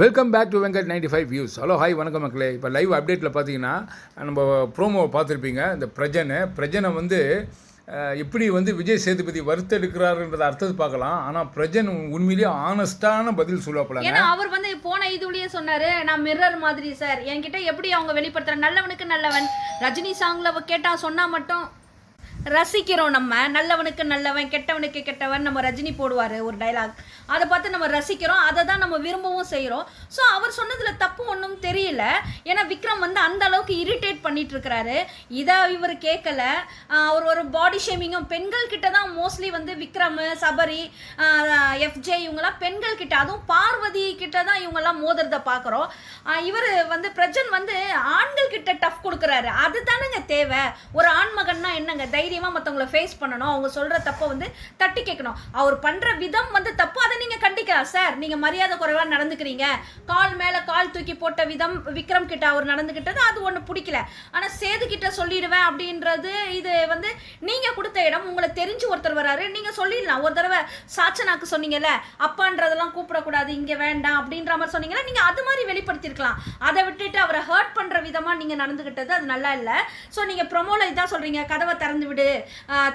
Welcome back to Venkat ninety five views hello hi வணக்கம் மக்களே. இப்போ லைவ் அப்டேட்டில் பார்த்தீங்கன்னா நம்ம ப்ரோமோவை பார்த்துருப்பீங்க இந்த பிரஜனை. பிரஜனை வந்து எப்படி வந்து விஜய் சேதுபதி வறுத்தெடுக்கிறாருன்றத அர்த்தத்தை பார்க்கலாம் ஆனால் பிரஜன் உண்மையிலேயே ஆனஸ்டான பதில் சொல்லப்படாங்க ஏன்னா அவர் வந்து போன இதுலயே சொன்னாரு நான் மிரர் மாதிரி சார் என்கிட்ட எப்படி அவங்க வெளிப்படுத்துற நல்லவனுக்கு நல்லவன். ரஜினி சாங்ல கேட்டா சொன்னா மட்டும் ரசிக்கிறோம் நம்ம. நல்லவனுக்கு நல்லவன் கெட்டவனுக்கு கெட்டவன் நம்ம ரஜினி போடுவார் ஒரு டைலாக் அதை பார்த்து நம்ம ரசிக்கிறோம். அதை தான் நம்ம விரும்பவும் செய்கிறோம் ஸோ அவர் சொன்னதில் தப்பு ஒன்றும் தெரியல. ஏன்னா விக்ரம் வந்து அந்த அளவுக்கு இரிட்டேட் பண்ணிட்டு இருக்கிறாரு. இதை இவர் கேட்கல. அவர் ஒரு பாடி ஷேமிங்கும் பெண்கள் கிட்ட தான் மோஸ்ட்லி வந்து விக்ரம் சபரி எஃப்ஜே இவங்கெல்லாம் பெண்கள் கிட்ட அதுவும் பார்வதி கிட்ட தான் இவங்கெல்லாம் மோதுறத பார்க்குறோம். இவர் வந்து பிரஜன் வந்து ஆண்கள் கிட்ட டஃப் கொடுக்குறாரு. அது தானேங்க தேவை. ஒரு ஆண்மகன்னா என்னங்க? தைரியமா மற்றவங்கள ஃபேஸ் பண்ணணும். அவங்க சொல்ற தப்பை வந்து தட்டி கேட்கணும். அவர் பண்ற விதம் வந்து தப்பு. அதை நீங்க கண்டிக்கலாம் சார் நீங்க மரியாதை குறைவாக நடந்துக்கிறீங்க. கால் மேல கால் தூக்கி போட்ட விதம் விக்ரம் கிட்ட அவர் நடந்துக்கிட்டது அது ஒண்ணு பிடிக்கல. ஆனா சேது கிட்ட சொல்லிடுவேன் அப்படின்றது இது வந்து நீங்க கொடுத்த இடம். உங்களை தெரிஞ்சு ஒருத்தர் வராரு. நீங்க சொல்லிடலாம். ஒரு தடவை சாச்சனாக்கு சொன்னீங்கல்ல அப்பான்றதெல்லாம் கூப்பிடக்கூடாது இங்கே வேண்டாம் அப்படின்ற மாதிரி சொன்னீங்கன்னா நீங்க அது மாதிரி வெளிப்படுத்திருக்கலாம் அதை விட்டுட்டு அவரை ஹர்ட் பண்ற விதமா நீங்க நடந்துக்கிட்டது அது நல்லா இல்லை. ஸோ ஸோ நீங்கள் ப்ரொமோவில் இதான் சொல்கிறீங்க கதவை திறந்து விடு.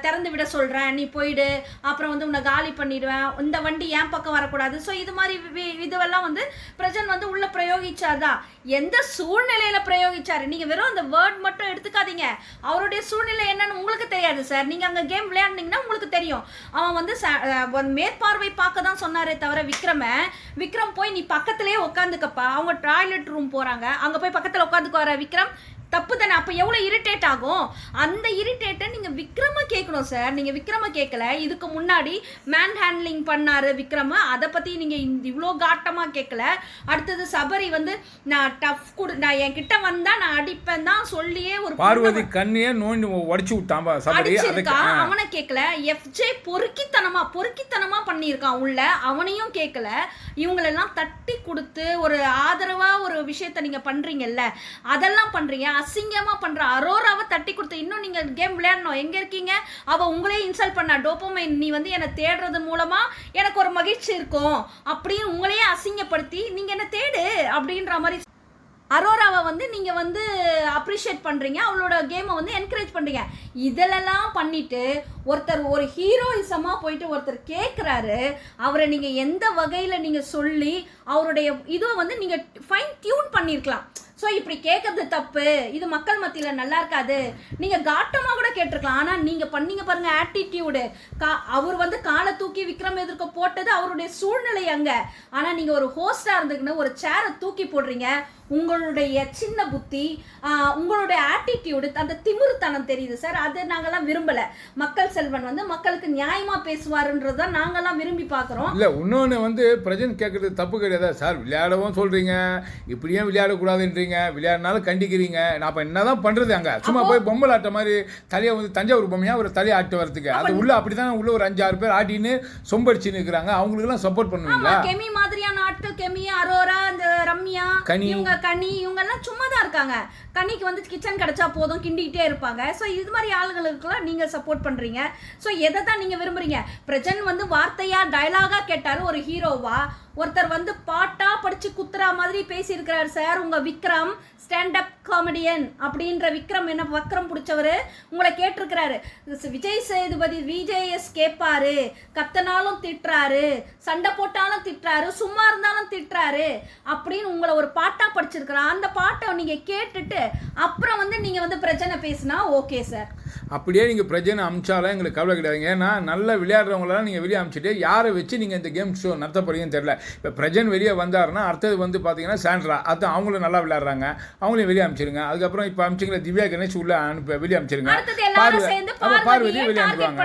திறந்து விட சொல்கிறேன் நீ போயிடு. அப்புறம் வந்து உன்னை காலி பண்ணிடுவேன். இந்த வண்டி என் பக்கம் வரக்கூடாது? ஸோ இது மாதிரி வி- இதுவெல்லாம் வந்து பிரஜன் வந்து உள்ள பிரயோகிச்சாதான் எந்த சூழ்நிலையில் பிரயோகிச்சார்? நீங்கள் வெறும் அந்த வேர்ட் மட்டும் எடுத்துக்காதீங்க. அவருடைய சூழ்நிலை என்னன்னு உங்களுக்கு தெரியாது சார் நீங்கள் அங்கே கேம் விளையாடுனீங்கன்னா உங்களுக்கு தெரியும். அவன் வந்து ஒரு மேற்பார்வை பார்க்க தான் சொன்னாரே தவிர விக்ரம விக்ரம் போய் நீ பக்கத்துலேயே உட்காந்துக்கப்பா அவங்க டாய்லெட் ரூம் போகிறாங்க அங்கே போய் பக்கத்தில் உட்காந்துக்கு வர விக்ரம்? தப்பு தானே அப்போ எவ்வளோ இரிட்டேட் ஆகும்? அந்த இரிட்டேட்டை நீங்கள் விக்ரம கேட்கணும் சார் நீங்கள் விக்ரம கேட்கல. இதுக்கு முன்னாடி மேன் ஹேண்ட்லிங் பண்ணாரு விக்ரம. அதை பற்றி நீங்கள் இவ்வளோ காட்டமாக கேட்கல. அடுத்தது சபரி வந்து நான் டஃப் கொடு நான் என்கிட்ட வந்தா நான் அடிப்பேன் தான் சொல்லியே ஒரு பார்வதி கண்ணையே நோண்டி உடச்சி விட்டான் அவனை கேட்கல. எஃப்ஜே பொறுக்கித்தனமா பொறுக்கித்தனமா பண்ணியிருக்கான் உள்ள. அவனையும் கேட்கல. இவங்களெல்லாம் தட்டி கொடுத்து ஒரு ஆதரவாக ஒரு விஷயத்த நீங்கள் பண்ணுறீங்கல்ல அதெல்லாம் பண்ணுறீங்க அசிங்கமாக பண்ணுற அரோராவை தட்டி கொடுத்து இன்னும் நீங்கள் கேம் விளையாடணும். எங்கே இருக்கீங்க? அவள் உங்களே இன்சல்ட் பண்ணா. டோப்போமைன் நீ வந்து என்னை தேடுறது மூலமாக எனக்கு ஒரு மகிழ்ச்சி இருக்கும் அப்படின்னு உங்களையே அசிங்கப்படுத்தி நீங்கள் என்ன தேடு அப்படின்ற மாதிரி அரோராவை வந்து நீங்கள் வந்து அப்ரிஷியேட் பண்ணுறீங்க அவளோட கேமை வந்து என்கரேஜ் பண்ணுறீங்க இதெல்லாம் பண்ணிவிட்டு ஒருத்தர் ஒரு ஹீரோயிசமாக போயிட்டு ஒருத்தர் கேட்குறாரு அவரை நீங்கள் எந்த வகையில் நீங்கள் சொல்லி அவருடைய இதை வந்து நீங்கள் ஃபைன் டியூன் பண்ணியிருக்கலாம் ஸோ இப்படி கேட்கறது தப்பு. இது மக்கள் மத்தியில் நல்லா இருக்காது. நீங்கள் காட்டமாக கூட கேட்டிருக்கலாம். ஆனால் நீங்கள் பண்ணீங்க பாருங்க ஆட்டிடியூடு கா அவர் வந்து காலை தூக்கி விக்ரம் எதிர்க்க போட்டது அவருடைய சூழ்நிலை அங்கே. ஆனால் நீங்கள் ஒரு ஹோஸ்டாக இருந்துக்குன்னு ஒரு சேரை தூக்கி போடுறீங்க. உங்களுடைய சின்ன புத்தி உங்களுடைய ஆட்டிடியூடு அந்த திமிருத்தனம் தெரியுது சார் அது நாங்கள்லாம் விரும்பலை. மக்கள் செல்வன் வந்து மக்களுக்கு நியாயமாக பேசுவாருன்றது தான் நாங்கள்லாம் விரும்பி பார்க்குறோம். இல்லை இன்னொன்று வந்து பிரஜன் கேட்குறது தப்பு கிடையாது? சார் விளையாடவும் சொல்கிறீங்க இப்படியே விளையாடக்கூடாதுன்றீங்க. விளையாடினாலும் கண்டிக்கிறீங்க. நான் அப்போ என்ன தான் பண்ணுறது அங்கே? சும்மா போய் பொம்பளை ஆட்ட மாதிரி தலையை வந்து தஞ்சாவூர் பொம்மையாக ஒரு தலையை ஆட்டு வரதுக்கு அது உள்ள அப்படி தான் உள்ள ஒரு அஞ்சாறு பேர் ஆட்டின்னு சொம்படிச்சுன்னு இருக்கிறாங்க. அவங்களுக்குலாம் சப்போர்ட் பண்ணுவீங்களா? கெமி மாதிரியான ஆட்கள் கெமி அரோரா இந்த ரம்யா கனி. இவங்க கனி இவங்க எல்லாம் சும்மா தான் இருக்காங்க. கனிக்கு வந்து கிச்சன் கிடைச்சா போதும் கிண்டிக்கிட்டே இருப்பாங்க. ஸோ இது மாதிரி ஆளுங்களுக்குலாம் நீங்க சப்போர்ட் பண்றீங்க. ஸோ எதை தான் நீங்க விரும்புறீங்க? பிரஜன் வந்து வார்த்தையா டயலாகா கேட்டாரு ஒரு ஹீரோவா ஒருத்தர் வந்து பாட்டா படிச்சு குத்துறா மாதிரி பேசியிருக்கிறார் சார் உங்க விக்ரம் ஸ்டாண்டப் காமெடியன் அப்படின்ற விக்ரம் என்ன வக்ரம் பிடிச்சவர். உங்களை கேட்டிருக்கிறாரு. விஜய் சேதுபதி விஜேஎஸ் கேட்பாரு. கத்தனாலும் திட்டுறாரு. சண்டை போட்டாலும் திட்டுறாரு. சும்மா இருந்தாலும் திட்டுறாரு. அப்படின்னு உங்களை ஒரு பாட்டா படிச்சிருக்கிறான் அந்த பாட்டை நீங்க கேட்டுட்டு அப்புறம் வந்து நீங்க வந்து பிரச்சனை பேசினா ஓகே சார். அப்படியே நீங்கள் பிரஜனை அமிச்சாலும் எங்களுக்கு கவலை கிடையாதுங்க. ஏன்னா நல்லா விளையாடுறவங்களெல்லாம் நீங்கள் வெளியே அமிச்சிட்டு யாரை வச்சு நீங்கள் இந்த கேம் ஷோ நடத்த போறீங்கன்னு தெரியல. இப்போ பிரஜன் வெளியே வந்தாருன்னா அடுத்தது வந்து பார்த்தீங்கன்னா சாண்ட்ரா. அது அவங்களும் நல்லா விளையாடுறாங்க. அவங்களையும் வெளியே அமிச்சிருங்க. அதுக்கப்புறம் இப்போ அமிச்சிங்களா திவ்யா கணேஷ் உள்ள அனுப்ப வெளியே அமிச்சிருங்க. பார்வ- பார்வதியை வெளியே அனுப்புவாங்க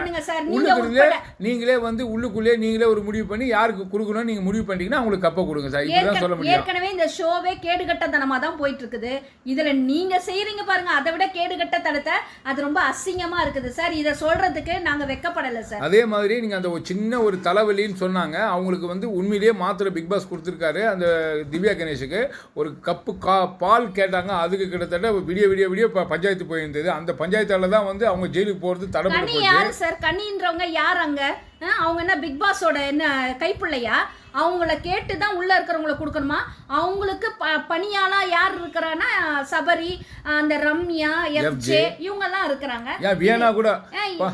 உள்ளுக்குள்ளே. நீங்களே வந்து உள்ளுக்குள்ளே நீங்களே ஒரு முடிவு பண்ணி யாருக்கு கொடுக்கணும் நீங்கள் முடிவு பண்ணிட்டீங்கன்னா அவங்களுக்கு கப்பை கொடுங்க சார். இப்படி தான் சொல்ல முடியும். ஏற்கனவே இந்த ஷோவே கேடுகட்டத்தனமா தான் போயிட்டு இருக்குது. இதுல நீங்க செய்றீங்க பாருங்க. அதை விட கேடுகட்ட தனத்தை அது ரொம்ப அசிங்கமா இருக்குது சார் இதை சொல்றதுக்கு நாங்க வெக்கப்படல சார் அதே மாதிரி நீங்கள் அந்த ஒரு சின்ன ஒரு தலைவலின்னு சொன்னாங்க. அவங்களுக்கு வந்து உண்மையிலேயே மாத்திரை பிக் பாஸ் கொடுத்துருக்காரு. அந்த திவ்யா கணேஷுக்கு ஒரு கப்பு கா பால் கேட்டாங்க. அதுக்கு கிட்டத்தட்ட விடிய விடிய விடிய பஞ்சாயத்து போயிருந்தது. அந்த பஞ்சாயத்தால தான் வந்து அவங்க ஜெயிலுக்கு கனி தடைப்பட்டு யாரு சார் கனின்றவங்க யார் அங்க? அவங்க என்ன பிக் பாஸோட என்ன கைப்பிள்ளையா? அவங்கள கேட்டு தான் உள்ள இருக்கிறவங்கள கொடுக்கணுமா? அவங்களுக்கு ப பணியாளா யார் இருக்கிறான்னா சபரி அந்த ரம்யா எஃப்ஜே இவங்க எல்லாம் இருக்கிறாங்க. வியனா கூட.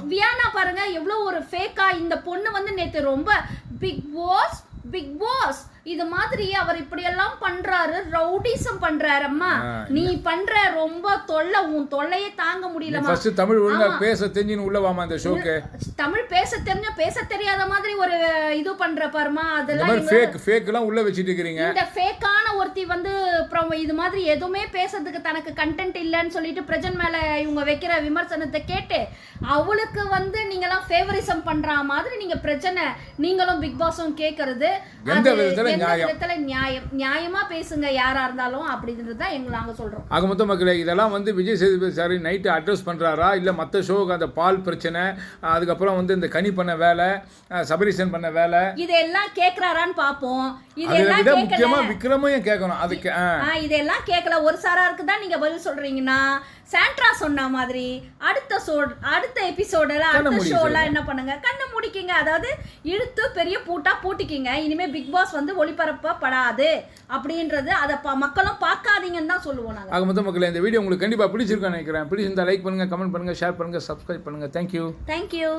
வியானா பாருங்க எவ்வளவு ஒரு ஃபேக்கா இந்த பொண்ணு வந்து நேத்து ரொம்ப பிக் பாஸ் பிக் பாஸ் இது மாதிரி அவர் இப்படி எல்லாம் பண்றாரு ரவுடிசம் பண்றாரு அம்மா. ஆ, நீ பண்ற ரொம்ப தொல்லை உன் தொல்லையே தாங்க முடியலம்மா ஃபர்ஸ்ட் தமிழ் ஒழுங்கா பேச தெரிஞ்சுன்னு உள்ள வாமா இந்த ஷோக்கு. தமிழ் பேச தெரிஞ்ச பேச தெரியாத மாதிரி ஒரு இது பண்ற பாருமா அதெல்லாம் ஃபேக் ஃபேக்லாம் உள்ள வச்சுட்டு இருக்கிறீங்க. இந்த ஃபேக்கான ஒருத்தி வந்து அப்புறம் இது மாதிரி எதுவுமே பேசுறதுக்கு தனக்கு கண்டென்ட் இல்லைன்னு சொல்லிட்டு பிரஜன் மேல இவங்க வைக்கிற விமர்சனத்தை கேட்டு அவளுக்கு வந்து நீங்களாம் ஃபேவரிசம் பண்ற மாதிரி நீங்க பிரச்சனை நீங்களும் பிக் பாஸும் எந்த விதத்துல எந்த நியாயம்? விதத்துல நியாயம். நியாயமா பேசுங்க யாரா இருந்தாலும் அப்படின்றது தான் எங்க நாங்க சொல்றோம். ஆக மொத்த மக்களே இதெல்லாம் வந்து Vijay Sethupathi sir night address பண்ணுறாரா இல்லை மற்ற ஷோவுக்கு அந்த பால் பிரச்சனை அதுக்கப்புறம் வந்து இந்த கனி பண்ண வேலை சபரீசன் பண்ண வேலை. இதெல்லாம் கேக்குறாரான்னு பாப்போம். இதெல்லாம் முக்கியமாக விக்ரமையும் கேட்கணும் அதுக்கு இதெல்லாம் கேட்கல ஒரு சாராருக்கு தான் நீங்க பதில் சொல்றீங்கன்னா சாண்ட்ரா சொன்ன மாதிரி அடுத்த ஷோ அடுத்த எபிசோடில் அடுத்த ஷோலாம் என்ன பண்ணுங்க? கண்ணை முடிக்கிங்க. அதாவது இழுத்து பெரிய பூட்டா பூட்டிக்கிங்க. இனிமே பிக் பாஸ் வந்து ஒளிபரப்பப்படாது அப்படின்றது அதை ப- மக்களும் பார்க்காதீங்கன்னு தான் சொல்லுவோம் நாங்க. ஆக மொத்த மக்களே இந்த வீடியோ உங்களுக்கு கண்டிப்பாக பிடிச்சிருக்கான்னு நினைக்கிறேன். பிடிச்சிருந்தா லைக் பண்ணுங்கள் கமெண்ட் பண்ணுங்கள் ஷேர் பண்ணுங்கள் சப்ஸ்கிரைப் பண்ணுங்கள் தேங்க்யூ தேங்க்யூ